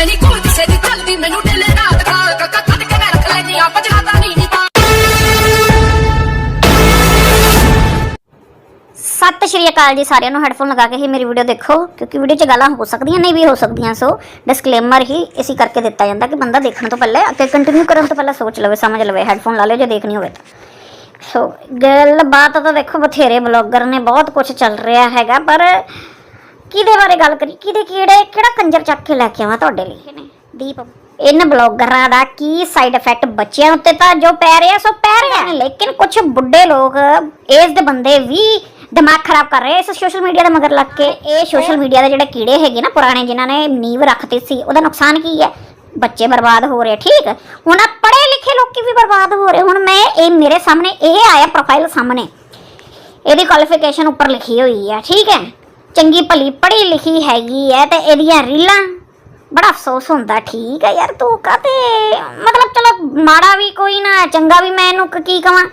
ਮੈਂ ਨਹੀਂ ਕੋਲ ਕਿਸੇ ਦੀ ਚੱਲਦੀ ਮੈਨੂੰ ਢਿੱਲੇ ਰਾਤ ਖਾ ਕੱਕਾ ਕੱਢ ਕੇ ਮੈਂ ਰੱਖ ਲੈਨੀ ਆ ਪਜਲਾਤਾ ਨਹੀਂ ਨੀ ਪਾ। ਸਤਿ ਸ਼੍ਰੀ ਅਕਾਲ ਜੀ ਸਾਰਿਆਂ ਨੂੰ ਹੈੱਡਫੋਨ ਲਗਾ ਕੇ ਹੀ ਮੇਰੀ ਵੀਡੀਓ ਦੇਖੋ, ਕਿਉਂਕਿ ਵੀਡੀਓ 'ਚ ਗੱਲਾਂ ਹੋ ਸਕਦੀਆਂ ਨਹੀਂ ਵੀ ਹੋ ਸਕਦੀਆਂ, ਸੋ ਡਿਸਕਲੇਮਰ ਹੀ ਇਸੇ ਕਰਕੇ ਦਿੱਤਾ ਜਾਂਦਾ ਕਿ ਬੰਦਾ ਦੇਖਣ ਤੋਂ ਪਹਿਲੇ ਅੱਗੇ ਕੰਟੀਨਿਊ ਕਰਨ ਤੋਂ ਪਹਿਲਾਂ ਸੋਚ ਲਵੇ, ਸਮਝ ਲਵੇ ਹੈੱਡਫੋਨ ਲਾ ਲਿਓ ਜੇ ਦੇਖਣੀ ਹੋਵੇ ਤਾਂ। ਸੋ ਗੱਲ ਬਾਤ ਤਾਂ ਦੇਖੋ, ਬਥੇਰੇ ਬਲੌਗਰ ਨੇ ਬਹੁਤ ਕੁਝ ਚੱਲ ਰਿਹਾ ਹੈਗਾ, ਪਰ ਕਿਹਦੇ ਬਾਰੇ ਗੱਲ ਕਰੀ ਕਿਹਦੇ ਕਿਹੜੇ ਕਿਹੜਾ ਕੰਜਰ ਚੱਕ ਕੇ ਲੈ ਕੇ ਆਵਾਂ ਤੁਹਾਡੇ ਲਈ? ਦੀਪ ਇਨ ਬਲੌਗਰਾਂ ਦਾ ਕੀ ਸਾਈਡ ਇਫੈਕਟ ਬੱਚਿਆਂ ਉੱਤੇ ਤਾਂ ਜੋ ਪੈ ਰਿਹਾ ਸੋ ਪੈ ਰਿਹਾ ਲੇਕਿਨ ਕੁਝ ਬੁੱਢੇ ਲੋਕ ਏਜ ਦੇ ਬੰਦੇ ਵੀ ਦਿਮਾਗ ਖਰਾਬ ਕਰ ਰਹੇ ਇਸ ਸੋਸ਼ਲ ਮੀਡੀਆ ਦੇ ਮਗਰ ਲੱਗ ਕੇ। ਇਹ ਸੋਸ਼ਲ ਮੀਡੀਆ ਦੇ ਜਿਹੜੇ ਕੀੜੇ ਹੈਗੇ ਨਾ ਪੁਰਾਣੇ ਜਿਨ੍ਹਾਂ ਨੇ ਨੀਂਵ ਰੱਖਤੀ ਸੀ ਉਹਦਾ ਨੁਕਸਾਨ ਕੀ ਹੈ? ਬੱਚੇ ਬਰਬਾਦ ਹੋ ਰਹੇ ਠੀਕ? ਹੁਣ ਆ ਪੜ੍ਹੇ ਲਿਖੇ ਲੋਕੀ ਵੀ ਬਰਬਾਦ ਹੋ ਰਹੇ। ਹੁਣ ਮੈਂ ਇਹ ਮੇਰੇ ਸਾਹਮਣੇ ਇਹ ਆਇਆ ਪ੍ਰੋਫਾਈਲ ਸਾਹਮਣੇ। ਇਹਦੀ ਕੁਆਲੀਫਿਕੇਸ਼ਨ ਉੱਪਰ ਲਿਖੀ ਹੋਈ ਹੈ ਠੀਕ ਹੈ? ਚੰਗੀ ਭਲੀ ਪੜ੍ਹੀ ਲਿਖੀ ਹੈਗੀ ਹੈ ਤੇ ਇਹਦੀਆਂ ਰੀਲਾਂ ਬੜਾ ਅਫਸੋਸ ਹੁੰਦਾ, ਠੀਕ ਹੈ ਯਾਰ ਤੂੰ ਕਾਤੇ ਮਤਲਬ ਚਲੋ ਮਾੜਾ ਵੀ ਕੋਈ ਨਾ, ਚੰਗਾ ਵੀ ਮੈਂ ਇਹਨੂੰ ਕੀ ਕਵਾਂ?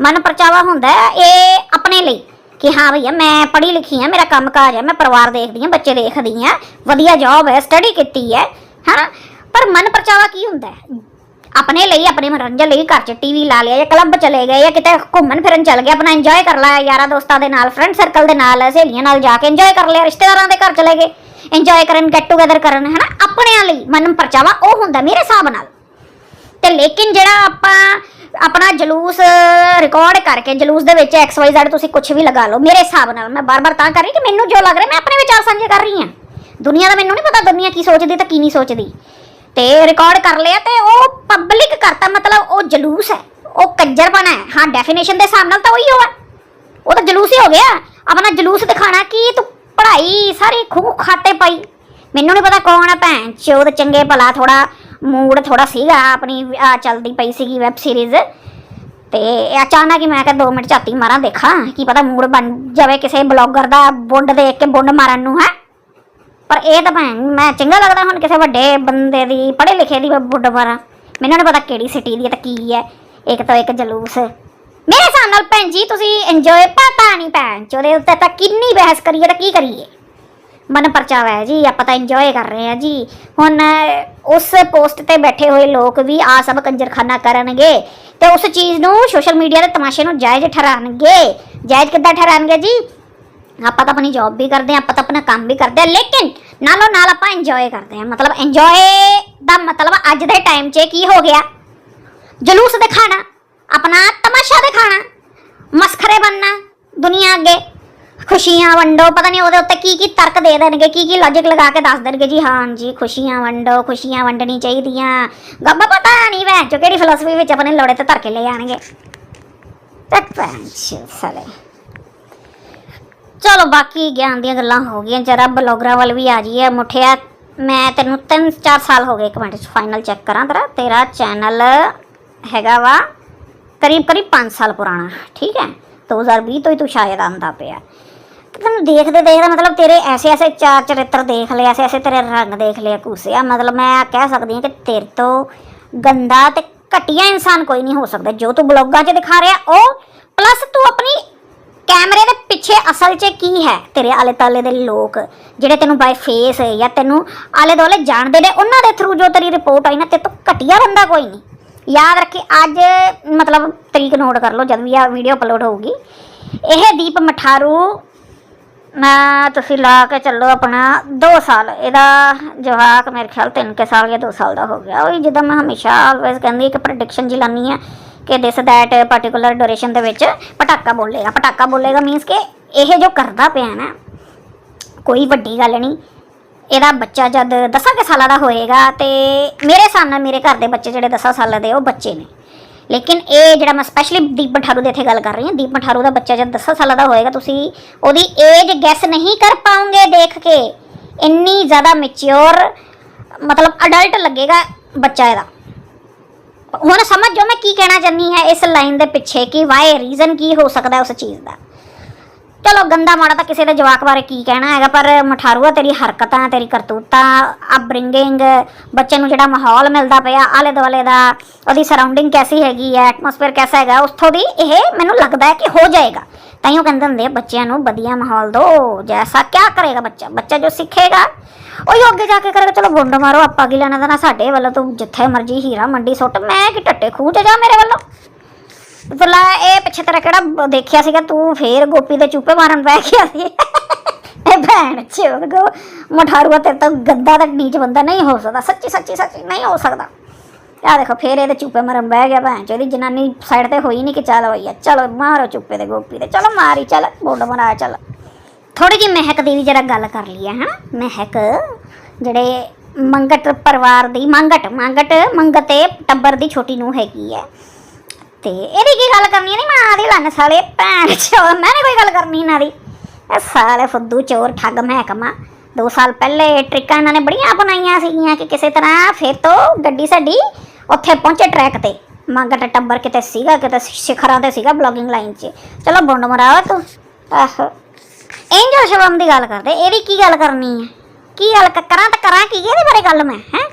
ਮਨ ਪਰਚਾਵਾ ਹੁੰਦਾ ਇਹ ਆਪਣੇ ਲਈ ਕਿ ਹਾਂ ਭਈਆ ਮੈਂ ਪੜ੍ਹੀ ਲਿਖੀ ਹਾਂ ਮੇਰਾ ਕੰਮ ਕਾਜ ਹੈ ਮੈਂ ਪਰਿਵਾਰ ਦੇਖਦੀ ਹਾਂ ਬੱਚੇ ਦੇਖਦੀ ਹਾਂ ਵਧੀਆ ਜੌਬ ਹੈ ਸਟੱਡੀ ਕੀਤੀ ਹੈ ਹਾਂ? ਪਰ ਮਨ ਪਰਚਾਵਾ ਕੀ ਹੁੰਦਾ ਆਪਣੇ ਲਈ, ਆਪਣੇ ਮਨੋਰੰਜਨ ਲਈ ਘਰ 'ਚ ਟੀਵੀ ਲਾ ਲਿਆ ਜਾਂ ਕਲੱਬ ਚਲੇ ਗਏ ਜਾਂ ਕਿਤੇ ਘੁੰਮਣ ਫਿਰਨ ਚਲ ਗਏ, ਆਪਣਾ ਇੰਜੋਏ ਕਰ ਲਿਆ ਯਾਰਾਂ ਦੋਸਤਾਂ ਦੇ ਨਾਲ ਫਰੈਂਡ ਸਰਕਲ ਦੇ ਨਾਲ, ਸਹੇਲੀਆਂ ਨਾਲ ਜਾ ਕੇ ਇੰਜੋਏ ਕਰ ਲਿਆ, ਰਿਸ਼ਤੇਦਾਰਾਂ ਦੇ ਘਰ ਚਲੇ ਗਏ ਇੰਜੋਏ ਕਰਨ ਗੈਟ ਟੂਗੇਦਰ ਕਰਨ, ਹਨਾ? ਆਪਣਿਆਂ ਲਈ ਮਨ ਪਰਚਾਵਾ ਉਹ ਹੁੰਦਾ ਮੇਰੇ ਹਿਸਾਬ ਨਾਲ। ਤੇ ਲੇਕਿਨ ਜਿਹੜਾ ਆਪਾਂ ਆਪਣਾ ਜਲੂਸ ਰਿਕਾਰਡ ਕਰਕੇ, ਜਲੂਸ ਦੇ ਵਿੱਚ XYZ ਤੁਸੀਂ ਕੁਝ ਵੀ ਲਗਾ ਲਓ, ਮੇਰੇ ਹਿਸਾਬ ਨਾਲ ਮੈਂ ਬਾਰ-ਬਾਰ ਤਾਂ ਕਰ ਰਹੀ ਕਿ ਮੈਨੂੰ ਜੋ ਲੱਗ ਰਿਹਾ, ਮੈਂ ਆਪਣੇ ਵਿਚਾਰ ਸਾਂਝੇ ਕਰ ਰਹੀ ਹਾਂ। ਦੁਨੀਆ ਦਾ ਮੈਨੂੰ ਨਹੀਂ ਪਤਾ ਦੁਨੀਆ ਕੀ ਸੋਚਦੀ ਤੇ ਕੀ ਨਹੀਂ ਸੋਚਦੀ। ਤੇ ਰਿਕਾਰਡ ਕਰ ਲਿਆ ਤੇ ਉਹ ਪਬਲਿਕ ਕਰਤਾ, ਮਤਲਬ ਉਹ ਜਲੂਸ ਹੈ, ਉਹ ਕੰਜਰਪਣਾ ਹੈ। ਹਾਂ ਡੈਫੀਨੇਸ਼ਨ ਦੇ ਹਿਸਾਬ ਨਾਲ ਤਾਂ ਉਹੀ ਹੋਆ ਉਹ ਤਾਂ ਜਲੂਸ ਹੀ ਹੋ ਗਿਆ। ਆਪਣਾ ਜਲੂਸ ਦਿਖਾਣਾ ਕਿ ਤੂੰ ਪੜ੍ਹਾਈ ਸਾਰੀ ਖੂ ਖਾਤੇ ਪਾਈ। ਮੈਨੂੰ ਨਹੀਂ ਪਤਾ ਕੌਣ ਹੈ ਭੈਣ ਚੋਦ ਚੰਗੇ ਭਲਾ ਥੋੜਾ ਮੂਡ ਥੋੜਾ ਸੀਗਾ, ਆਪਣੀ ਆ ਚੱਲਦੀ ਪਈ ਸੀਗੀ ਵੈਬ ਸੀਰੀਜ਼ ਤੇ ਇਹ ਅਚਾਨਕ ਹੀ ਮੈਂ ਕਿਹਾ 2 ਮਿੰਟ ਝਾਤੀ ਮਾਰਾਂ, ਦੇਖਾਂ ਕੀ ਪਤਾ ਮੂਡ ਬਣ ਜਾਵੇ ਕਿਸੇ ਬਲੌਗਰ ਦਾ ਬੁੰਡ ਦੇਖ ਕੇ ਬੁੰਡ ਮਾਰਨ ਨੂੰ, ਹੈ। ਪਰ ਇਹ ਤਾਂ ਭੈਣ ਮੈਂ ਚੰਗਾ ਲੱਗਦਾ ਹੁਣ ਕਿਸੇ ਵੱਡੇ ਬੰਦੇ ਦੀ ਪੜ੍ਹੇ ਲਿਖੇ ਦੀ ਮੈਂ ਮੈਨੂੰ ਨਹੀਂ ਪਤਾ ਕਿਹੜੀ ਸਿਟੀ ਦੀ ਹੈ ਤਾਂ ਕੀ ਹੈ, ਇੱਕ ਤਾਂ ਇੱਕ ਜਲੂਸ। ਮੇਰੇ ਹਿਸਾਬ ਨਾਲ ਭੈਣ ਜੀ, ਤੁਸੀਂ ਇੰਜੋਏ ਪਤਾ ਨਹੀਂ ਭੈਣ ਚੋਦੇ ਉੱਤੇ ਤਾਂ ਕਿੰਨੀ ਬਹਿਸ ਕਰੀਏ ਤਾਂ ਕੀ ਕਰੀਏ? ਮਨ ਪਰਚਾਵਾ ਹੈ ਜੀ, ਆਪਾਂ ਤਾਂ ਇੰਜੋਏ ਕਰ ਰਹੇ ਹਾਂ ਜੀ। ਹੁਣ ਉਸ ਪੋਸਟ ਤੇ ਬੈਠੇ ਹੋਏ ਲੋਕ ਵੀ ਆ ਸਭ ਕੰਜਰਖਾਨਾ ਕਰਨਗੇ ਤੇ ਉਸ ਚੀਜ਼ ਨੂੰ ਸੋਸ਼ਲ ਮੀਡੀਆ ਦੇ ਤਮਾਸ਼ੇ ਨੂੰ ਜਾਇਜ਼ ਠਹਿਰਾਣਗੇ ਜਾਇਜ਼ ਕਿੱਦਾਂ ਠਹਿਰਾਣਗੇ ਜੀ? ਆਪਾਂ ਤਾਂ ਆਪਣੀ ਜੌਬ ਵੀ ਕਰਦੇ ਹਾਂ, ਆਪਾਂ ਤਾਂ ਆਪਣਾ ਕੰਮ ਵੀ ਕਰਦੇ ਹਾਂ, ਲੇਕਿਨ ਨਾਲੋਂ ਨਾਲ ਆਪਾਂ ਇੰਜੋਏ ਕਰਦੇ ਹਾਂ। ਮਤਲਬ ਇੰਜੋਏ ਦਾ ਮਤਲਬ ਅੱਜ ਦੇ ਟਾਈਮ 'ਚ ਕੀ ਹੋ ਗਿਆ? ਜਲੂਸ ਦਿਖਾਣਾ, ਆਪਣਾ ਤਮਾਸ਼ਾ ਦਿਖਾਣਾ, ਮਸਖਰੇ ਬਣਨਾ, ਦੁਨੀਆ ਅੱਗੇ। ਖੁਸ਼ੀਆਂ ਵੰਡੋ, ਪਤਾ ਨਹੀਂ ਉਹਦੇ ਉੱਤੇ ਕੀ ਕੀ ਤਰਕ ਦੇ ਦੇਣਗੇ, ਕੀ ਕੀ ਲੌਜੀਕ ਲਗਾ ਕੇ ਦੱਸ ਦੇਣਗੇ ਜੀ, ਹਾਂ ਜੀ, ਖੁਸ਼ੀਆਂ ਵੰਡੋ, ਖੁਸ਼ੀਆਂ ਵੰਡਣੀ ਚਾਹੀਦੀਆਂ। ਗੱਬਾ ਪਤਾ ਨਹੀਂ ਵੈ ਜੋ ਕਿਹੜੀ ਫਿਲਾਸਫੀ ਵਿੱਚ ਆਪਣੇ ਲੋੜੇ ਤੇ ਧਰ ਕੇ ਲੈ ਆਣਗੇ। ਤੱਕ ਪੈਂਚ ਸਾਲੇ। ਚਲੋ ਬਾਕੀ ਗਿਆਨ ਦੀਆਂ ਗੱਲਾਂ ਹੋ ਗਈਆਂ, ਜਰਾ ਬਲੌਗਰਾਂ ਵੱਲ ਵੀ ਆ ਜਾਈਏ। ਮੁੱਠਿਆ, ਮੈਂ ਤੈਨੂੰ 3-4 ਸਾਲ ਹੋ ਗਏ ਇੱਕ ਮਿੰਟ ਚ ਫਾਈਨਲ ਚੈੱਕ ਕਰਾਂ ਤੇਰਾ। ਤੇਰਾ ਚੈਨਲ ਹੈਗਾ ਵਾ ਕਰੀਬ ਕਰੀਬ 5 ਸਾਲ ਪੁਰਾਣਾ, ਠੀਕ ਹੈ? 2020 ਤੋਂ ਹੀ ਤੂੰ ਸ਼ਾਇਦ ਆਂਦਾ ਪਿਆ। ਤੈਨੂੰ ਦੇਖਦੇ ਦੇਖਦੇ ਮਤਲਬ ਤੇਰੇ ਐਸੇ ਐਸੇ ਚਾਰ ਚਰਿੱਤਰ ਦੇਖ ਲਏ, ਐਸੇ ਐਸੇ ਤੇਰੇ ਰੰਗ ਦੇਖ ਲਏ ਕੂਸਿਆ ਮਤਲਬ ਮੈਂ ਕਹਿ ਸਕਦੀ ਹਾਂ ਕਿ ਤੇਰੇ ਤੋਂ ਗੰਦਾ ਤੇ ਘਟੀਆ ਇਨਸਾਨ ਕੋਈ ਨਹੀਂ ਹੋ ਸਕਦਾ। ਜੋ ਤੂੰ ਬਲੌਗਾਂ 'ਚ ਦਿਖਾ ਰਿਹਾ, ਉਹ ਪਲੱਸ ਤੂੰ ਆਪਣੀ ਕੈਮਰੇ ਦੇ ਪਿੱਛੇ ਅਸਲ 'ਚ ਕੀ ਹੈ? ਤੇਰੇ ਆਲੇ ਤਾਲੇ ਦੇ ਲੋਕ, ਜਿਹੜੇ ਤੈਨੂੰ ਬਾਈ ਫੇਸ ਜਾਂ ਤੈਨੂੰ ਆਲੇ ਦੁਆਲੇ ਜਾਣਦੇ ਨੇ, ਉਹਨਾਂ ਦੇ ਥਰੂ ਜੋ ਤੇਰੀ ਰਿਪੋਰਟ ਆਈ ਨਾ ਤੇ ਤੋਂ ਘਟੀਆ ਬੰਦਾ ਕੋਈ ਨਹੀਂ। ਯਾਦ ਰੱਖੀ, ਅੱਜ ਮਤਲਬ ਤਰੀਕ ਨੋਟ ਕਰ ਲਓ, ਜਦ ਵੀ ਆ ਵੀਡੀਓ ਅਪਲੋਡ ਹੋਊਗੀ। ਇਹ ਦੀਪ ਮਠਾਰੂ ਮੈਂ ਤੁਸੀਂ ਲਾ ਕੇ ਚੱਲੋ ਆਪਣਾ 2 ਸਾਲ। ਇਹਦਾ ਜਵਾਕ ਮੇਰੇ ਖਿਆਲ 3 ਕੇ ਸਾਲ ਜਾਂ 2 ਸਾਲ ਦਾ ਹੋ ਗਿਆ। ਉਹੀ ਜਿੱਦਾਂ ਮੈਂ ਹਮੇਸ਼ਾ ਆਲਵੇਜ਼ ਕਹਿੰਦੀ, ਇੱਕ ਪ੍ਰੈਡਿਕਸ਼ਨ ਜੀ ਲਾਨੀ ਆ ਕਿ ਦਿਸ ਦੈਟ ਪਾਰਟਿਕੂਲਰ ਡਿਊਰੇਸ਼ਨ ਦੇ ਵਿੱਚ ਪਟਾਕਾ ਬੋਲੇਗਾ। ਪਟਾਕਾ ਬੋਲੇਗਾ ਮੀਨਸ ਕਿ ਇਹ ਜੋ ਕਰਦਾ ਪਿਆ ਨਾ, ਕੋਈ ਵੱਡੀ ਗੱਲ ਨਹੀਂ। ਇਹਦਾ ਬੱਚਾ ਜਦ 10 ਕੇ ਸਾਲਾਂ ਦਾ ਹੋਏਗਾ ਤੇ ਮੇਰੇ ਹਿਸਾਬ ਨਾਲ ਮੇਰੇ ਘਰ ਦੇ ਬੱਚੇ ਜਿਹੜੇ 10 ਸਾਲਾਂ ਦੇ ਉਹ ਬੱਚੇ ਨੇ। ਲੇਕਿਨ ਇਹ ਜਿਹੜਾ ਮੈਂ ਸਪੈਸ਼ਲੀ ਦੀਪ ਮਠਾਰੂ ਦੇ ਇੱਥੇ ਗੱਲ ਕਰ ਰਹੀ ਹਾਂ, ਦੀਪ ਮਠਾਰੂ ਦਾ ਬੱਚਾ ਜਦ 10 ਸਾਲਾਂ ਦਾ ਹੋਏਗਾ, ਤੁਸੀਂ ਉਹਦੀ ਏਜ ਗੈਸ ਨਹੀਂ ਕਰ ਪਾਉਂਗੇ ਦੇਖ ਕੇ। ਇੰਨੀ ਜ਼ਿਆਦਾ ਮੈਚਿਓਰ ਮਤਲਬ ਅਡਲਟ ਲੱਗੇਗਾ ਬੱਚਾ ਇਹਦਾ। ਹੁਣ ਸਮਝ ਜੋ ਮੈਂ ਕੀ ਕਹਿਣਾ ਚਾਹਨੀ ਹੈ ਇਸ ਲਾਈਨ ਦੇ ਪਿੱਛੇ ਕਿ ਵਾਈ ਰੀਜ਼ਨ ਕੀ ਹੋ ਸਕਦਾ ਉਸ ਚੀਜ਼ ਦਾ। ਚਲੋ ਗੰਦਾ ਮਾੜਾ ਤਾਂ ਕਿਸੇ ਦੇ ਜਵਾਕ ਬਾਰੇ ਕੀ ਕਹਿਣਾ ਹੈਗਾ, ਪਰ ਮਠਾਰੂਆ ਤੇਰੀ ਹਰਕਤਾਂ, ਤੇਰੀ ਕਰਤੂਤਾਂ ਅਪਬ੍ਰਿੰਗਿੰਗ ਬੱਚੇ ਨੂੰ ਜਿਹੜਾ ਮਾਹੌਲ ਮਿਲਦਾ ਪਿਆ, ਆਲੇ ਦੁਆਲੇ ਦਾ, ਉਹਦੀ ਸਰਾਊਂਡਿੰਗ ਕੈਸੀ ਹੈਗੀ ਹੈ ਐਟਮੋਸਫੇਅਰ ਕੈਸਾ ਹੈਗਾ, ਉਸਥੋਂ ਦੀ ਇਹ ਮੈਨੂੰ ਲੱਗਦਾ ਹੈ ਕਿ ਹੋ ਜਾਏਗਾ। ਤਾਈਓ ਕਹਿੰਦੇ ਹੁੰਦੇ ਬੱਚਿਆਂ ਨੂੰ ਵਧੀਆ ਮਾਹੌਲ ਦਿਓ, ਜੈਸਾ ਕਿਆ ਕਰੇਗਾ ਬੱਚਾ ਬੱਚਾ ਜੋ ਸਿੱਖੇਗਾ, ਉਹੀ ਅੱਗੇ ਜਾ ਕੇ ਕਰੇਗਾ, ਚਲੋ ਬੁੰਡ ਮਾਰੋ, ਆਪਾਂ ਕੀ ਲੈਣਾ ਦੇਣਾ ਸਾਡੇ ਵੱਲੋਂ, ਤੂੰ ਜਿੱਥੇ ਮਰਜ਼ੀ ਹੀਰਾ ਮੰਡੀ ਸੁੱਟ, ਮੈਂ ਕਿ ਟੱਟੇ ਖੂਹ ਤੇ ਜਾ ਮੇਰੇ ਵੱਲੋਂ? ਫਲਾ ਇਹ ਪਿੱਛੇ ਤੇਰਾ ਕਿਹੜਾ ਦੇਖਿਆ ਸੀਗਾ, ਤੂੰ ਫੇਰ ਗੋਪੀ ਦੇ ਚੂਪੇ ਮਾਰਨ ਬਹਿ ਗਿਆ ਸੀ। ਇਹ ਭੈਣ ਚੋਦ ਮਠਾਰੂਆ ਤੇ ਤਾਂ ਗੰਦਾ ਤਾਂ ਨੀਚ ਬੰਦਾ ਨਹੀਂ ਹੋ ਸਕਦਾ, ਸੱਚੀ ਸੱਚੀ ਸੱਚੀ, ਨਹੀਂ ਹੋ ਸਕਦਾ। ਆ ਦੇਖੋ, ਫੇਰ ਇਹਦੇ ਚੁੱਪੇ ਮਾਰਨ ਬਹਿ ਗਿਆ ਭੈਣ ਚੋਦੀ ਜਨਾਨੀ ਸਾਈਡ ਤੇ ਹੋਈ ਨਹੀਂ ਕਿ ਚੱਲ ਹੋਈ ਆ, ਚਲੋ ਮਾਰੋ ਚੁੱਪੇ ਦੇ ਗੋਪੀ ਦੇ ਚਲੋ ਮਾਰੀ, ਚੱਲ ਬੋਂਡ ਬਣਾ ਚੱਲ। ਥੋੜੀ ਜਿਹੀ ਮਹਿਕ ਦੀ ਵੀ ਜਰਾ ਗੱਲ ਕਰ ਲਈਏ ਹਨਾ ਮਹਿਕ ਜਿਹੜੇ ਮੰਗਟ ਪਰਿਵਾਰ ਦੀ, ਮੰਗਟ ਮੰਗਟ ਮੰਗਤੇ ਟੱਬਰ ਦੀ ਛੋਟੀ ਨੂੰ ਹੈਗੀ ਹੈ ਤੇ ਇਹਦੀ ਕੀ ਗੱਲ ਕਰਨੀ ਹੈ ਨਹੀਂ ਮਾਂ ਦੀ ਲੰਨ ਸਾਲੇ, ਭੈਣ ਚੋ ਮੈਂ ਨਹੀਂ ਕੋਈ ਗੱਲ ਕਰਨੀ ਇਹਨਾਂ ਦੀ। ਇਹ ਸਾਲੇ ਫੁੱਦੂ ਚੋਰ, ਠੱਗ ਮਹਿਕਮਾ। ਦੋ ਸਾਲ ਪਹਿਲੇ ਟ੍ਰਿਕਾਂ ਇਹਨਾਂ ਨੇ ਬੜੀਆਂ ਅਪਣਾਈਆਂ ਸੀਗੀਆਂ ਕਿ ਕਿਸੇ ਤਰ੍ਹਾਂ ਫਿਰ ਤੋਂ ਗੱਡੀ ਸਾਡੀ ਉੱਥੇ ਪਹੁੰਚੇ ਟਰੈਕ ਤੇ। ਮੰਗਟ ਟੱਬਰ ਕਿਤੇ ਸੀਗਾ ਕਿਤੇ ਸਿਖਰਾਂ ਤੇ ਸੀਗਾ ਬਲੌਗਿੰਗ ਲਾਈਨ 'ਚ। ਚਲੋ ਬੁੰਡ ਮਰਾਵਾ ਤੂੰ। ਆਹੋ। ਐਂਜਲ ਸ਼ਵਮ ਦੀ ਗੱਲ ਕਰਦੇ ਇਹਦੀ ਕੀ ਗੱਲ ਕਰਨੀ ਹੈ? ਕੀ ਗੱਲ ਕਰਾਂ ਤਾਂ ਕਰਾਂ ਕੀ ਇਹਦੇ ਬਾਰੇ ਗੱਲ ਮੈਂ ਹੈ?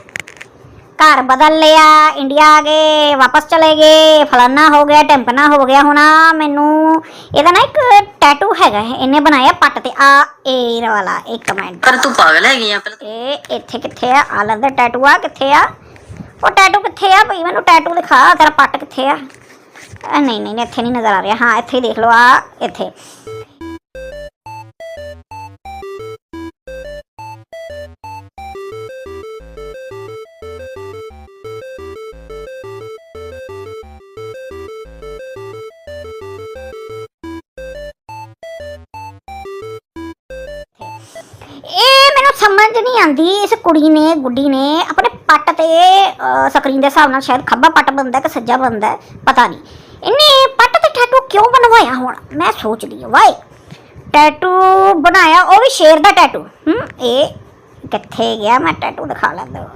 ਘਰ ਬਦਲ ਲਿਆ ਇੰਡੀਆ ਆ ਗਏ ਵਾਪਸ ਚਲੇ ਗਏ ਫਲਾਨਾ ਹੋ ਗਿਆ ਟੈਂਪਨਾ ਹੋ ਗਿਆ ਹੁਣ ਮੈਨੂੰ ਇਹਦਾ ਨਾ ਇੱਕ ਟੈਟੂ ਹੈਗਾ ਇਹਨੇ ਬਣਾਇਆ ਪੱਟ ਤੇ। ਆ ਇਹ ਵਾਲਾ ਇੱਕ ਮਿੰਟ। ਪਰ ਤੂੰ ਪਾਗਲ ਹੈਗੀ ਆ ਇਹ ਇੱਥੇ ਕਿੱਥੇ ਆ? ਆ ਲੈਂਦਾ ਟੈਟੂ ਆ ਕਿੱਥੇ ਆ? ਉਹ ਟੈਟੂ ਕਿੱਥੇ ਆ ਭਈ ਮੈਨੂੰ ਟੈਟੂ ਦਿਖਾ, ਤੇਰਾ ਪੱਟ ਕਿੱਥੇ ਆ? ਨਹੀਂ ਨਹੀਂ, ਇੱਥੇ ਨਹੀਂ ਨਜ਼ਰ ਆ ਰਿਹਾ। ਹਾਂ, ਇੱਥੇ ਦੇਖ ਲਓ, ਆ, ਇੱਥੇ। ਇਹ ਮੈਨੂੰ ਸਮਝ ਨਹੀਂ ਆਂਦੀ ਇਸ ਕੁੜੀ ਨੇ, ਗੁੱਡੀ ਨੇ ਆਪਣੇ ਸਕਰੀਨ ਦੇ ਹਿਸਾਬ ਨਾਲ ਸ਼ਾਇਦ ਖੱਬਾ ਪੱਟ ਬੰਦਾ ਕਿ ਸੱਜਾ ਬੰਦਾ ਪਤਾ ਨਹੀਂ। ਇਹਨੇ ਪੱਟ ਤੇ ਟੈਟੂ ਕਿਉਂ ਬਣਵਾਇਆ ਹੁਣ? ਮੈਂ ਸੋਚਦੀ ਹਾਂ, ਵਾਏ। ਟੈਟੂ ਬਣਾਇਆ, ਉਹ ਵੀ ਸ਼ੇਰ ਦਾ ਟੈਟੂ ਹੂੰ, ਇਹ ਕਿੱਥੇ ਗਿਆ? ਮੈਂ ਟੈਟੂ ਦਿਖਾ ਲੈਂਦਾ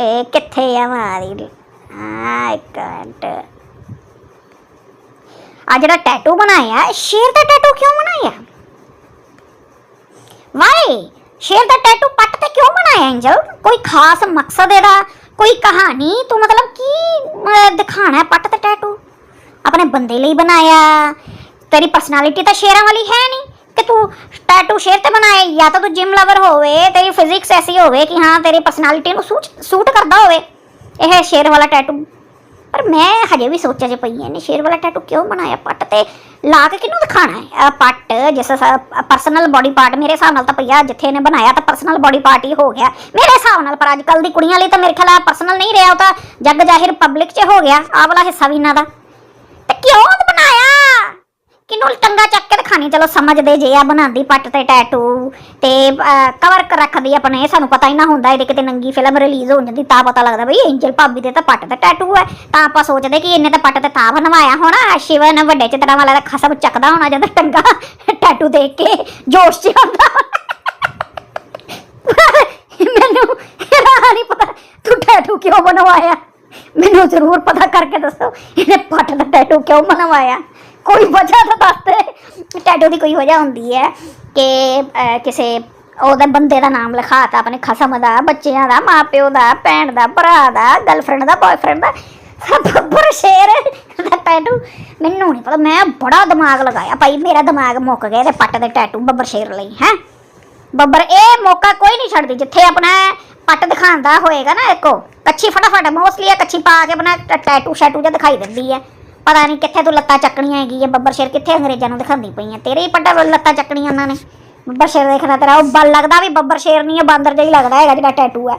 ਇਹ ਕਿੱਥੇ ਆ ਮਾਰੀ? ਆ ਇੱਕ ਮਿੰਟ। ਆ ਜਿਹੜਾ ਟੈਟੂ ਬਣਾਇਆ, ਸ਼ੇਰ ਦਾ ਟੈਟੂ ਕਿਉਂ ਬਣਾਇਆ? ਵਾਏ ਸ਼ੇਰ ਦਾ ਟੈਟੂ ਪੱਟ ਤੇ ਕਿਉਂ ਬਣਾਇਆ ਐਂਜਲ ਕੋਈ ਖਾਸ ਮਕਸਦ ਇਹਦਾ? ਕੋਈ ਕਹਾਣੀ? ਤੂੰ ਮਤਲਬ ਕੀ ਦਿਖਾਣਾ ਹੈ ਪੱਟ ਤੇ ਟੈਟੂ ਆਪਣੇ ਬੰਦੇ ਲਈ ਬਣਾਇਆ? ਤੇਰੀ ਪਰਸਨੈਲਿਟੀ ਤਾਂ ਸ਼ੇਰਾਂ ਵਾਲੀ ਹੈ ਨਹੀਂ। ਕਿ ਤੂੰ ਟੈਟੂ ਸ਼ੇਰ ਤੇ ਬਣਾਏ ਜਾਂ ਤਾਂ ਤੂੰ ਜਿਮ ਲਵਰ ਹੋਵੇ, ਤੇਰੀ ਫਿਜ਼ਿਕਸ ਐਸੀ ਹੋਵੇ ਕਿ ਹਾਂ, ਤੇਰੀ ਪਰਸਨੈਲਿਟੀ ਨੂੰ ਸੂਟ ਸੂਟ ਕਰਦਾ ਹੋਵੇ। ਇਹ ਸ਼ੇਰ ਵਾਲਾ ਟੈਟੂ ਪਰ ਮੈਂ ਹਜੇ ਵੀ ਸੋਚਿਆ ਜੇ ਪਈ ਐ ਨੇ, ਸ਼ੇਰ ਵਾਲਾ ਟੈਟੂ ਕਿਉਂ ਬਣਾਇਆ? ਪੱਟ ਤੇ ਲਾ ਕੇ ਕਿਹਨੂੰ ਦਿਖਾਣਾ ਹੈ? ਪੱਟ ਜਿਸ ਪਰਸਨਲ ਬੋਡੀ ਪਾਰਟ ਮੇਰੇ ਹਿਸਾਬ ਨਾਲ ਤਾਂ ਪਈਆ ਜਿੱਥੇ ਇਹਨੇ ਬਣਾਇਆ ਤਾਂ ਪਰਸਨਲ ਬੋਡੀ ਪਾਰਟ ਹੀ ਹੋ ਗਿਆ। ਮੇਰੇ ਹਿਸਾਬ ਨਾਲ ਪਰ ਅੱਜ ਕੱਲ ਦੀ ਕੁੜੀਆਂ ਲਈ ਤਾਂ ਮੇਰੇ ਖਿਆਲ ਪਰਸਨਲ ਨਹੀਂ ਰਿਹਾ ਉਹ ਤਾਂ ਜੱਗ ਜ਼ਾਹਿਰ ਪਬਲਿਕ 'ਚ ਹੋ ਗਿਆ। ਆ ਵਾਲਾ ਹਿੱਸਾ ਵੀ ਇਹਨਾਂ ਦਾ। ਤੇ ਕਿਉਂ ਬਣਾਇਆ? ਕਿਨੂੰ ਟੰਗਾ ਚੱਕ ਕੇ ਦਿਖਾਣੀ ਚਲੋ ਸਮਝਦੇ ਜੇ ਆ ਬਣਾਉਂਦੀ, ਪੱਟ ਤੇ ਟੈਟੂ ਤੇ ਕਵਰ ਕਰ ਰੱਖਦੀ ਆਪਣੇ, ਸਾਨੂੰ ਪਤਾ ਹੀ ਨਾ ਹੁੰਦਾ, ਇਹਦੇ ਕਿਤੇ ਨੰਗੀ ਫਿਲਮ ਰਿਲੀਜ਼ ਹੋ ਜਾਂਦੀ, ਤਾਂ ਪਤਾ ਲੱਗਦਾ ਬਈ ਐਂਜਲ ਭਾਬੀ ਦੇ ਤਾਂ ਪੱਟ ਤੇ ਟੈਟੂ ਹੈ। ਤਾਂ ਆਪਾਂ ਸੋਚਦੇ ਕਿ ਇਹਨੇ ਤਾਂ ਪੱਟ ਤੇ ਤਾਂ ਬਣਵਾਇਆ ਹੋਣਾ ਸ਼ਿਵਨ ਵੱਡੇ ਚਿਤਰਾਂ ਵਾਲਾ ਦਾ ਖਸਮ ਚੱਕਦਾ ਹੋਣਾ ਜਦੋਂ ਟੰਗਾ ਟੈਟੂ ਦੇਖ ਕੇ ਜੋਸ਼ ਚ ਆਉਂਦਾ। ਮੈਨੂੰ ਇਹਦਾ ਨਹੀਂ ਪਤਾ ਤੂੰ ਟੈਟੂ ਕਿਉਂ ਬਣਵਾਇਆ। ਮੈਨੂੰ ਜ਼ਰੂਰ ਪਤਾ ਕਰਕੇ ਦੱਸੋ, ਇਹਨੇ ਪੱਟ ਦਾ ਟੈਟੂ ਕਿਉਂ ਬਣਵਾਇਆ। ਕੋਈ ਵਜ੍ਹਾ ਤਾਂ ਦੱਸ ਦੇ। ਟੈਟੂ ਦੀ ਕੋਈ ਵਜ੍ਹਾ ਹੁੰਦੀ ਹੈ ਕਿ ਕਿਸੇ ਉਹਦੇ ਬੰਦੇ ਦਾ ਨਾਮ ਲਿਖਾਤਾ, ਆਪਣੇ ਖਸਮ ਦਾ, ਬੱਚਿਆਂ ਦਾ, ਮਾਪਿਓ ਦਾ, ਭੈਣ ਦਾ, ਭਰਾ ਦਾ ਗਰਲਫ੍ਰੈਂਡ ਦਾ ਬॉयਫ੍ਰੈਂਡ ਦਾ ਬੱਬਰ ਸ਼ੇਰ ਦਾ ਟੈਟੂ ਮੈਨੂੰ ਨਹੀਂ ਪਤਾ, ਮੈਂ ਬੜਾ ਦਿਮਾਗ ਲਗਾਇਆ ਭਾਈ, ਮੇਰਾ ਦਿਮਾਗ ਮੁੱਕ ਗਿਆ ਤੇ ਪੱਟ ਦੇ ਟੈਟੂ ਬੱਬਰ ਸ਼ੇਰ ਲਈ, ਹੈ। ਬੱਬਰ, ਇਹ ਮੌਕਾ ਕੋਈ ਨਹੀਂ ਛੱਡਦੀ, ਜਿੱਥੇ ਆਪਣਾ ਪੱਟ ਦਿਖਾਉਂਦਾ ਹੋਏਗਾ ਨਾ, ਇੱਕੋ। ਕੱਚੀ ਫਟਾਫਟ ਮੋਸਟਲੀ ਇਹ ਕੱਚੀ ਪਾ ਕੇ ਆਪਣਾ ਟੈਟੂ ਸ਼ੈਟੂ ਜਿਹਾ ਦਿਖਾਈ ਦਿੰਦੀ ਹੈ। ਪਤਾ ਨਹੀਂ ਕਿੱਥੇ ਤੂੰ ਲੱਤਾਂ ਚੱਕਣੀਆਂ ਹੈਗੀ ਹੈ ਬੱਬਰ ਸ਼ੇਰ ਕਿੱਥੇ ਅੰਗਰੇਜ਼ਾਂ ਨੂੰ ਦਿਖਾਉਂਦੀ ਪਈ ਹੈ ਤੇਰੇ ਹੀ ਪੱਟਾ ਲੱਤਾਂ ਚੱਕਣੀਆਂ ਉਹਨਾਂ ਨੇ। ਬੱਬਰ ਸ਼ੇਰ ਦੇਖਣਾ ਤੇਰਾ, ਉਹ ਬਲ ਲੱਗਦਾ ਵੀ ਬੱਬਰ ਸ਼ੇਰ ਨਹੀਂ ਹੈ ਬਾਂਦਰ ਜਿਹਾ ਹੀ ਲੱਗਦਾ ਹੈਗਾ ਜਿਹੜਾ ਟੈਟੂ ਹੈ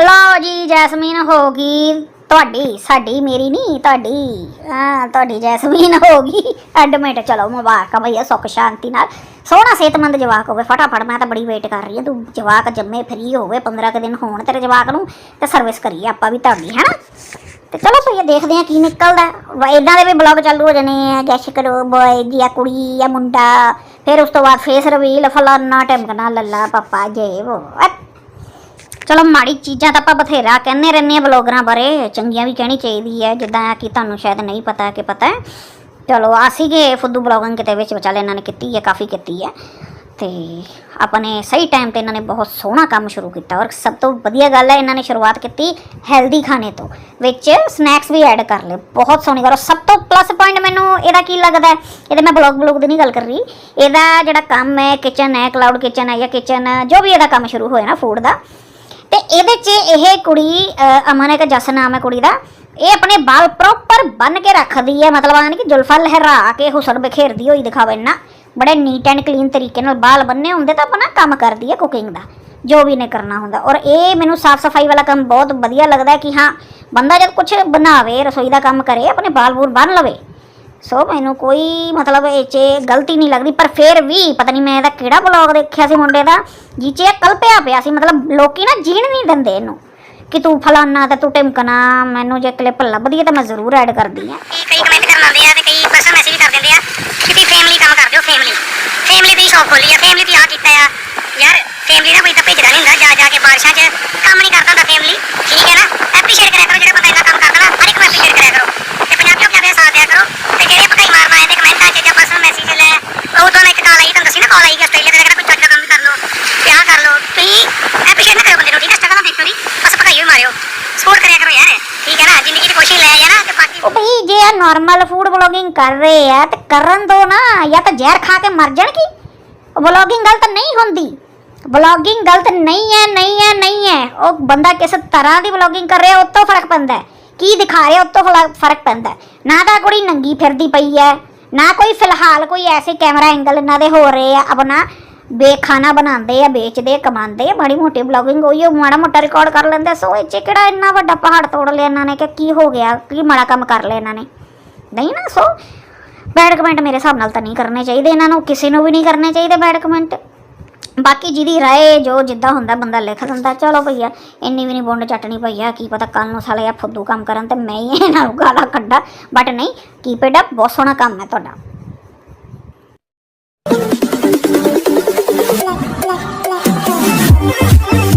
ਲਓ ਜੀ, ਜੈਸਮੀਨ ਹੋ ਗਈ ਤੁਹਾਡੀ, ਸਾਡੀ ਮੇਰੀ ਨਹੀਂ ਤੁਹਾਡੀ। ਹਾਂ, ਤੁਹਾਡੀ ਜੈਸਮੀਨ ਹੋ ਗਈ। ਐਡਮਿਟ ਚਲੋ ਮੁਬਾਰਕ ਭਈਆ, ਸੁੱਖ ਸ਼ਾਂਤੀ ਨਾਲ। ਸੋਹਣਾ ਸਿਹਤਮੰਦ ਜਵਾਕ ਹੋਵੇ, ਫਟਾਫਟ ਮੈਂ ਤਾਂ ਬੜੀ ਵੇਟ ਕਰ ਰਹੀ ਹਾਂ ਤੂੰ ਜਵਾਕ ਜੰਮੇ ਫਰੀ ਹੋਵੇ 15 ਕੁ ਦਿਨ ਹੋਣ ਤੇਰੇ ਜਵਾਕ ਨੂੰ, ਤੇ ਸਰਵਿਸ ਕਰੀਏ ਆਪਾਂ ਵੀ ਤੁਹਾਡੀ, ਹੈਨਾ? ਤੇ ਚਲੋ ਭਈਆ ਦੇਖਦੇ ਆ ਕੀ ਨਿਕਲਦਾ। ਵਾ- ਦੇ ਵੀ ਬਲੌਗ ਚਾਲੂ ਹੋ ਜਾਣੇ ਆ ਗੈਸ਼ ਕਰੋ ਬॉय ਜੀ ਆ ਕੁੜੀ, ਆ ਮੁੰਡਾ। ਫਿਰ ਉਸ ਤੋਂ ਬਾਅਦ ਫੇਸ ਰਿਵੀਲ ਫਲਾਨਾ ਟਮਕਣਾ ਲੱਲਾ ਪਾਪਾ ਜੇ ਉਹ ਚਲੋ ਮਾੜੀ ਚੀਜ਼ਾਂ ਤਾਂ ਆਪਾਂ ਬਥੇਰਾ ਕਹਿੰਦੇ ਰਹਿੰਦੇ ਆ ਬਲੌਗਰਾਂ ਬਾਰੇ, ਚੰਗੀਆਂ ਵੀ ਕਹਿਣੀ ਚਾਹੀਦੀ ਹੈ, ਜਿੱਦਾਂ ਕਿ ਤੁਹਾਨੂੰ ਸ਼ਾਇਦ ਨਹੀਂ ਪਤਾ ਕਿ ਪਤਾ ਚਲੋ ਆ ਸੀਗੇ ਫੁੱਦੂ ਬਲੌਗਿੰਗ ਕਿਤੇ ਵਿੱਚ, ਵਿਚਾਲੇ ਇਹਨਾਂ ਨੇ ਕੀਤੀ ਹੈ, ਕਾਫੀ ਕੀਤੀ ਹੈ। ਤੇ ਆਪਣੇ ਸਹੀ ਟਾਈਮ ਤੇ ਇਹਨਾਂ ਨੇ ਬਹੁਤ ਸੋਹਣਾ ਕੰਮ ਸ਼ੁਰੂ ਕੀਤਾ। ਔਰ ਸਭ ਤੋਂ ਵਧੀਆ ਗੱਲ ਹੈ ਇਹਨਾਂ ਨੇ ਸ਼ੁਰੂਆਤ ਕੀਤੀ ਹੈਲਦੀ ਖਾਣੇ ਤੋਂ ਵਿੱਚ ਸਨੈਕਸ ਵੀ ਐਡ ਕਰ ਲਏ। ਬਹੁਤ ਸੋਹਣੀ ਗੱਲ। ਔਰ ਸਭ ਤੋਂ ਪਲੱਸ ਪੁਆਇੰਟ ਮੈਨੂੰ ਇਹਦਾ ਕੀ ਲੱਗਦਾ ਹੈ? ਇਹਦੇ ਮੈਂ ਬਲੌਗ ਬਲੌਗ ਦੀ ਨਹੀਂ ਗੱਲ ਕਰ ਰਹੀ। ਇਹਦਾ ਜਿਹੜਾ ਕੰਮ ਹੈ ਕਿਚਨ ਹੈ ਕਲਾਉਡ ਕਿਚਨ ਹੈ ਜਾਂ ਕਿਚਨ ਜੋ ਵੀ ਇਹਦਾ ਕੰਮ ਸ਼ੁਰੂ ਹੋਇਆ ਨਾ ਫੂਡ ਦਾ। ਤੇ ਇਹਦੇ 'ਚ ਇਹ ਕੁੜੀ ਅ, ਅਮਨ ਇੱਕ ਜਸ ਨਾਮ ਹੈ ਕੁੜੀ ਦਾ ਇਹ ਆਪਣੇ ਬਾਲ ਪ੍ਰੋਪਰ ਬੰਨ ਕੇ ਰੱਖਦੀ ਹੈ। ਮਤਲਬ ਆਨ ਕਿ ਜੁਲਫਾ ਲਹਿਰਾ ਕੇ ਹੁਸਨ ਬਖੇਰਦੀ ਹੋਈ ਦਿਖਾਵੇ ਨਾ। ਬੜੇ ਨੀਟ ਐਂਡ ਕਲੀਨ ਤਰੀਕੇ ਨਾਲ ਬਾਲ ਬੰਨੇ ਹੁੰਦੇ ਤਾਂ ਆਪਣਾ ਕੰਮ ਕਰਦੀ ਹੈ ਕੁਕਿੰਗ ਦਾ, ਜੋ ਵੀ ਨੇ ਕਰਨਾ ਹੁੰਦਾ। ਔਰ ਇਹ ਮੈਨੂੰ ਸਾਫ਼ ਸਫ਼ਾਈ ਵਾਲਾ ਕੰਮ ਬਹੁਤ ਵਧੀਆ ਲੱਗਦਾ ਹੈ ਕਿ ਹਾਂ, ਬੰਦਾ ਜਦ ਕੁਝ ਬਣਾਵੇ, ਰਸੋਈ ਦਾ ਕੰਮ ਕਰੇ, ਆਪਣੇ ਬਾਲ ਵੂਲ ਬੰਨ ਲਵੇ। ਸੋ ਮੈਨੂੰ ਕੋਈ ਮਤਲਬ ਇਹ 'ਚ ਗਲਤੀ ਨਹੀਂ ਲੱਗਦੀ, ਪਰ ਫਿਰ ਵੀ ਪਤਾ ਨਹੀਂ ਮੈਂ ਇਹਦਾ ਕਿਹੜਾ ਬਲੌਗ ਦੇਖਿਆ ਸੀ ਮੁੰਡੇ ਦਾ, ਜਿਹ 'ਚ ਇਹ ਕਲਪਿਆ ਪਿਆ ਸੀ, ਮਤਲਬ ਲੋਕੀ ਨਾ ਜੀਣ ਨਹੀਂ ਦਿੰਦੇ ਇਹਨੂੰ, ਕਿ ਤੂੰ ਫਲਾਨਾ ਤੇ ਤੂੰ ਟਿਮਕਣਾ ਮੈਨੂੰ ਜੇ ਕਲਿੱਪ ਲੱਭਦੀ ਹੈ ਤਾਂ ਮੈਂ ਜ਼ਰੂਰ ਐਡ ਕਰਦੀ ਆ ਕਈ ਕਮੈਂਟ ਕਰਨ ਆਉਂਦੇ ਆ ਤੇ ਕਈ ਪਰਸਨਲ ਮੈਸੇਜ ਕਰ ਦਿੰਦੇ ਆ। ਕਿ ਫੈਮਿਲੀ ਕੰਮ ਕਰਦੇ ਹੋ ਫੈਮਿਲੀ ਫੈਮਿਲੀ ਦੀ ਸ਼ੌਪ ਖੋਲੀ ਆ ਫੈਮਿਲੀ ਦੀ ਆ ਕੀਤਾ ਆ। ਯਾਰ ਫੈਮਿਲੀ ਨਾ ਕੋਈ ਤਾਂ ਭੇਜਦਾ ਨਹੀਂ ਹੁੰਦਾ, ਜਾ ਜਾ ਕੇ ਬਾਰਿਸ਼ਾਂ 'ਚ ਕੰਮ ਨਹੀਂ ਕਰਦਾ ਹੁੰਦਾ ਫੈਮਿਲੀ ਠੀਕ ਹੈ ਨਾ? ਐਪਰੀਸ਼ੀਏਟ ਕਰਿਆ ਕਰੋ ਜਿਹੜਾ ਬੰਦਾ ਇੰਨਾ ਕੰਮ ਕਰਦਾ ਨਾ, ਹਰ ਇੱਕ ਨੂੰ ਐਪਰੀਸ਼ੀਏਟ ਕਰਿਆ ਕਰੋ। ਤੇ ਪੰਜਾਬੀ ਪੰਜਾਬੀਆਂ ਦਾ ਸਾਥ ਦਿਆ ਕਰੋ। ਤੇ ਜਿਹੜੇ ਭਕਾਈ ਮਾਰਨ ਆਏ ਤੇ ਕਮੈਂਟਾਂ 'ਚ ਜਾਂ ਪਰਸਨਲ ਮੈਸੇਜ ਲੈ, ਉਹ ਤੋਂ ਇੱਕ ਕਾਲ ਆਈ, ਤੁਹਾਨੂੰ ਦੱਸੀ ਨਾ ਕਾਲ ਆਈ ਕਿ ਆਸਟ੍ਰੇਲੀਆ ਦੇ ਜਿਹੜਾ ਕੋਈ ਚੱਜ ਦਾ ਕੰਮ ਵੀ ਕਰ ਲਓ ਤੇ ਆਹ ਕਰ ਲਓ ਤੁਸੀਂ ਐਪਰੀਸ਼ੀਏਟ ਨਾ ਕਰਿਓ ਬੰਦੇ ਨੂੰ ਠੀਕ ਹੈ ਸਟਰਗਲ ਨਾ ਦੇਖਿਓ ਨਹੀਂ ਬਸ ਭਕਾਈ ਵੀ ਮਾਰਿਓ ਸਪੋਰਟ ਕਰਿਆ ਕਰੋ ਯਾਰ ਠੀਕ ਹੈ ਨਾ ਜ਼ਿੰਦਗੀ 'ਚ ਕੋਸ਼ਿਸ਼ ਲੈ ਆ ਨਾ ਤੇ ਬਾਕੀ ਉਹ ਆ ਨਾਰਮਲ ਫੂਡ ਬਲੌਗਿੰਗ ਕਰ ਰਹੇ ਆ ਤੇ ਕਰਨ ਦੋ ਨਾ ਜਾਂ ਤਾਂ ਜ਼ਹਿਰ ਖਾ ਕੇ ਮਰ ਜਾਣ ਕੀ ਬਲੌਗਿੰਗ ਗਲਤ ਨਹੀਂ ਹੁੰਦੀ। ਬਲੌਗਿੰਗ ਗਲਤ ਨਹੀਂ ਹੈ ਨਹੀਂ ਹੈ ਨਹੀਂ ਹੈ। ਉਹ ਬੰਦਾ ਕਿਸ ਤਰ੍ਹਾਂ ਦੀ ਬਲੌਗਿੰਗ ਕਰ ਰਿਹਾ ਉਹ ਤੋਂ ਫ਼ਰਕ ਪੈਂਦਾ ਕੀ ਦਿਖਾ ਰਿਹਾ ਉਹ ਤੋਂ ਫ਼ਰਕ ਪੈਂਦਾ ਨਾ ਤਾਂ ਕੁੜੀ ਨੰਗੀ ਫਿਰਦੀ ਪਈ ਹੈ, ਨਾ ਕੋਈ ਫਿਲਹਾਲ ਕੋਈ ਐਸੇ ਕੈਮਰਾ ਐਂਗਲ ਇਹਨਾਂ ਦੇ ਹੋ ਰਹੇ ਆ ਆਪਣਾ। ਬੇਖਾਨਾ ਬਣਾਉਂਦੇ ਆ, ਵੇਚਦੇ, ਕਮਾਉਂਦੇ ਆ, ਮਾੜੀ ਮੋਟੀ ਬਲੌਗਿੰਗ ਹੋਈ ਉਹ ਮਾੜਾ ਮੋਟਾ ਰਿਕਾਰਡ ਕਰ ਲੈਂਦੇ ਸੋ ਇਹ 'ਚ ਕਿਹੜਾ ਇੰਨਾ ਵੱਡਾ ਪਹਾੜ ਤੋੜ ਲਿਆ ਇਹਨਾਂ ਨੇ ਕਿ ਕੀ ਹੋ ਗਿਆ, ਕੀ ਮਾੜਾ ਕੰਮ ਕਰ ਲਿਆ ਇਹਨਾਂ ਨੇ? ਨਹੀਂ ਨਾ, ਸੋ ਬੈਡ ਕਮੈਂਟ ਮੇਰੇ ਹਿਸਾਬ ਨਾਲ ਤਾਂ ਨਹੀਂ ਕਰਨੇ ਚਾਹੀਦੇ ਇਹਨਾਂ ਨੂੰ, ਕਿਸੇ ਨੂੰ ਵੀ ਨਹੀਂ ਕਰਨੇ ਚਾਹੀਦੇ ਬੈਡ ਕਮੈਂਟ ਬਾਕੀ ਜਿਹਦੀ ਰਾਏ, ਜੋ ਜਿੱਦਾਂ ਹੁੰਦਾ, ਬੰਦਾ ਲਿਖ ਦਿੰਦਾ, ਚਲੋ ਭਈਆ, ਇੰਨੀ ਵੀ ਨਹੀਂ ਬੁੰਡ ਚਟਣੀ ਭਈਆ, ਕੀ ਪਤਾ ਕੱਲ ਨੂੰ ਸਾਲੇ ਆ ਫੁੱਦੂ ਕੰਮ ਕਰਨ ਤੇ ਮੈਂ ਹੀ ਇਹਨਾਂ ਨੂੰ ਗਾਲਾਂ ਕੱਢਾਂ। ਬਟ ਨਹੀਂ ਕੀਪ ਇਟ ਅਪ ਬਹੁਤ ਸੋਹਣਾ ਕੰਮ ਹੈ ਤੁਹਾਡਾ।